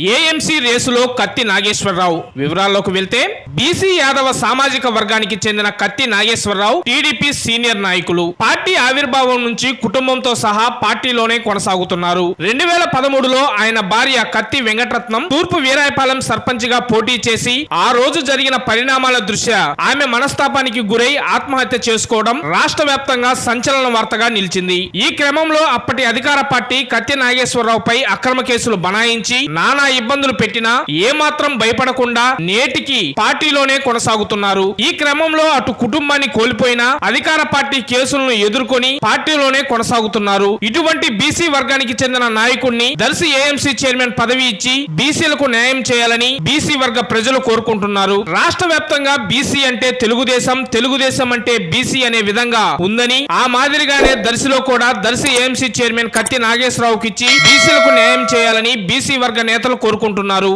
AMC రేసులో కత్తి నాగేశ్వరరావు. వివరాల్లోకి వెళ్తే బీసీ యాదవ సామాజిక వర్గానికి చెందిన కత్తి నాగేశ్వరరావు టీడీపీ సీనియర్ నాయకులు. పార్టీ ఆవిర్భావం నుంచి కుటుంబంతో సహా పార్టీలోనే కొనసాగుతున్నారు. రెండు వేల పదమూడులో ఆయన భార్య కత్తి వెంకటరత్నం తూర్పు వీరాయపాలెం సర్పంచ్గా పోటీ చేసి ఆ రోజు జరిగిన పరిణామాల దృష్ట్యా ఆమె మనస్తాపానికి గురై ఆత్మహత్య చేసుకోవడం రాష్ట్ర వ్యాప్తంగా సంచలన వార్తగా నిలిచింది. ఈ క్రమంలో అప్పటి అధికార పార్టీ కత్తి నాగేశ్వరరావుపై అక్రమ కేసులు బనాయించి నానా ఇబ్బందులు పెట్టినా ఏమాత్రం భయపడకుండా నేటికి పార్టీలోనే కొనసాగుతున్నారు. ఈ క్రమంలో అటు కుటుంబాన్ని కోల్పోయినా అధికార పార్టీ కేసులను ఎదుర్కొని పార్టీలోనే కొనసాగుతున్నారు. ఇటువంటి బీసీ వర్గానికి చెందిన నాయకుడిని దర్శి ఏఎంసీ చైర్మన్ పదవి ఇచ్చి బీసీలకు న్యాయం చేయాలని బీసీ వర్గ ప్రజలు కోరుకుంటున్నారు. రాష్ట్ర వ్యాప్తంగా బీసీ అంటే తెలుగుదేశం తెలుగుదేశం అంటే బీసీ అనే విధంగా ఉందని ఆ మాదిరిగానే దర్శిలో కూడా దర్శి ఏఎంసీ చైర్మన్ కత్తి నాగేశ్వరరావుకి ఇచ్చి బీసీలకు న్యాయం చేయాలని బీసీ వర్గ నేతలు కోరుకుంటున్నారు.